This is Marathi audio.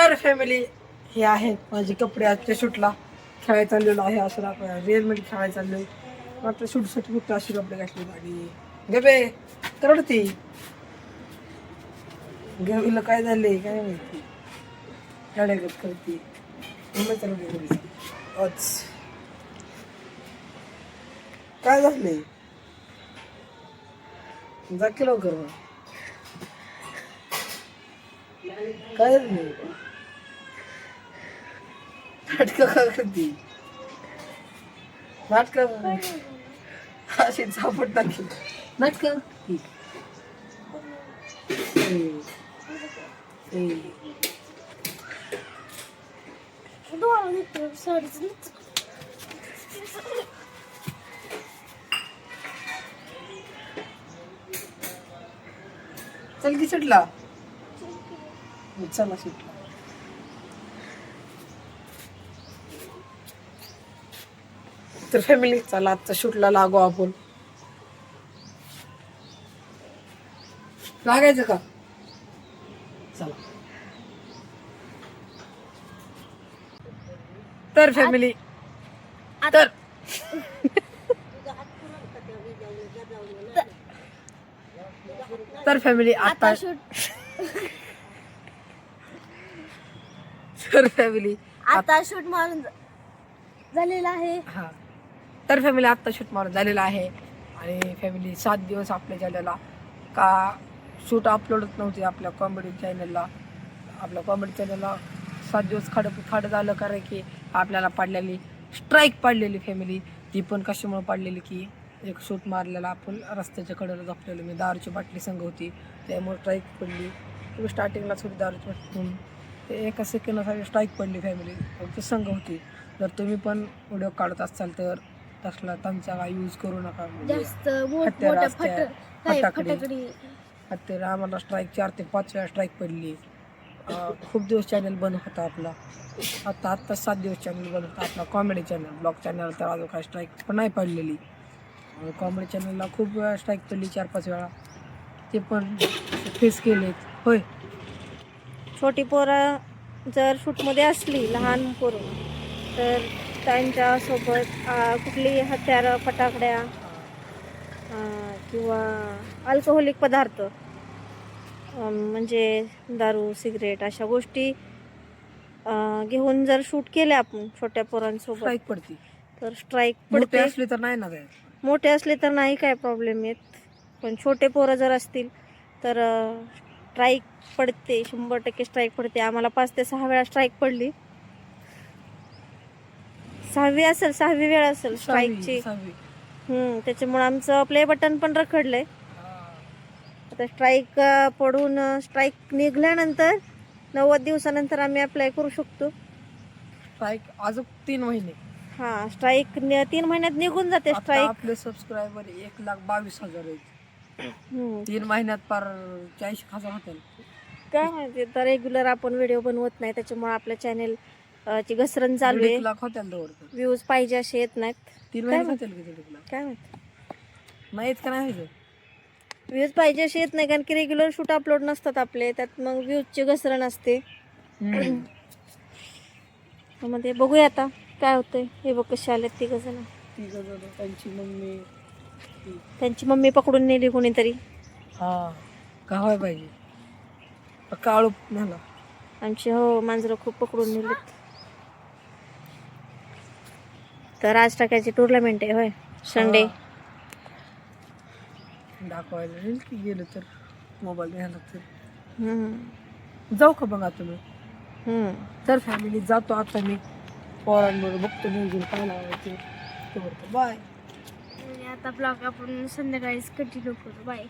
तर फॅमिली हे आहे माझे कपडे आजच्या शूटला खेळायला चाललेलो आहे. असं आपण रिअलमध्ये खेळायला चाललोय. मात्र शूटसाठी फक्त असे कपडे घातले आणि गबे करडती गवीला काय झाले काय माहिती? गाड्यागत करते. काय झाले जा की लवकर काय झालं नाटक करते नाटक अशी झापट नाटक चल की सुटला? चला सुटला. तर फॅमिली चला आजचा शूटला लागू आपण. लागायचं का? चला. तर फॅमिली तर. तर फॅमिली आता तर फॅमिली आता शूट मारून झालेला आहे. हा. तर फॅमिली आत्ता शूट मारून झालेला आहे. आणि फॅमिली सात दिवस आपल्या झालेला का शूट अपलोडच नव्हते आपल्या कॉमेडी चॅनलला आपल्या कॉमेडी चॅनलला सात दिवस खाड खाड झालं कारण की आपल्याला पडलेली स्ट्राईक पडलेली फॅमिली ती पण कशामुळे पडलेली की एक शूट मारलेला आपण रस्त्याच्या कडेला झोपलेलो. मी दारूची बाटली संघ होती. त्यामुळे स्ट्राईक पडली. तुम्ही स्टार्टिंगलाच होती दारूची बाटली ते एका सेकंदासाठी स्ट्राईक पडली फॅमिली फक्त संघ होती. जर तुम्ही पण व्हिडिओ काढत असाल तर तसला त्यांचा यूज करू नका. जास्त मोठ हत्यारं मोठ्या असत्या, फट काय फटाकडे. फटाकडी. हत्यार आम्हाला स्ट्राईक चार ते पाच वेळा स्ट्राईक पडली. अं, खूप दिवस चॅनल बंद होता आपला. आता आत्ता सात दिवस चॅनल बंद होता. आपला कॉमेडी चॅनल ब्लॉग चॅनल तर अजून काय स्ट्राईक पण नाही पडलेली. कॉमेडी चॅनलला खूप वेळा स्ट्राईक पडली चार पाच वेळा. ते पण फेस केलेत. होय. छोटी पोरं जर शूटमध्ये असली लहान पोरं तर त्यांच्यासोबत कुठली हत्यारं फटाकड्या किंवा अल्कोहोलिक पदार्थ म्हणजे दारू सिगरेट अशा गोष्टी घेऊन जर शूट केले आपण छोट्या पोरांसोबत स्ट्राईक पडती. तर स्ट्राईक पडते. असले तर नाही ना मोठे असले तर नाही काय प्रॉब्लेम येत. पण छोटे पोरं जर असतील तर स्ट्राईक पडते. शंभर टक्के स्ट्राईक पडते. आम्हाला पाच ते सहा वेळा स्ट्राईक पडली. सहावी असेल सहावी वेळ असेल स्ट्राईकची. हम्म, त्याच्यामुळे आमचं प्ले बटन पण रखडलंय. आता स्ट्राईक पडून स्ट्राईक निघल्यानंतर नव्वद दिवसानंतर आम्ही अप्लाय करू शकतो. स्ट्राईक अजून तीन महिने. हा स्ट्राईक तीन महिन्यात निघून जाते स्ट्राईक आपले सबस्क्रायबर एक लाख बावीस हजार आहेत. तीन महिन्यात पार चाळीस हजार होतील. काय माहिती तर रेग्युलर आपण व्हिडिओ बनवत नाही त्याच्यामुळे आपल्या चॅनेल ची घसरण चालू आहे. लाख. व्ह्यूज पाहिजे असे येत नाहीत. तीन काय होतील काय माहिती माहीत का नाही व्ह्यूज पाहिजे असे येत नाही कारण की रेग्युलर शूट अपलोड नसतात आपले. त्यात मग व्ह्यूजची घसरण असते. मग ते बघूया आता काय होतंय. हे बघ कसे आलेत तिघ जण. त्यांची मम्मी ती. त्यांची मम्मी पकडून नेली कोणीतरी. हा पाहिजे काळू झाला. आमची हो मांजरं खूप पकडून नेलीत. तर आज टाकायची टुर्नामेंट आहे होय? संडे दाखवायला येईल की गेलं तर मोबाईल घ्यायला तर. हम्म. जाऊ का बघा तुम्ही हम्म. तर फॅमिली जातो आता मी. पोरांबरोबर बघतो नियोजन काय लावायचे बाय आता ब्लॉग आपण संध्याकाळीच कंटिन्यू करू. बाय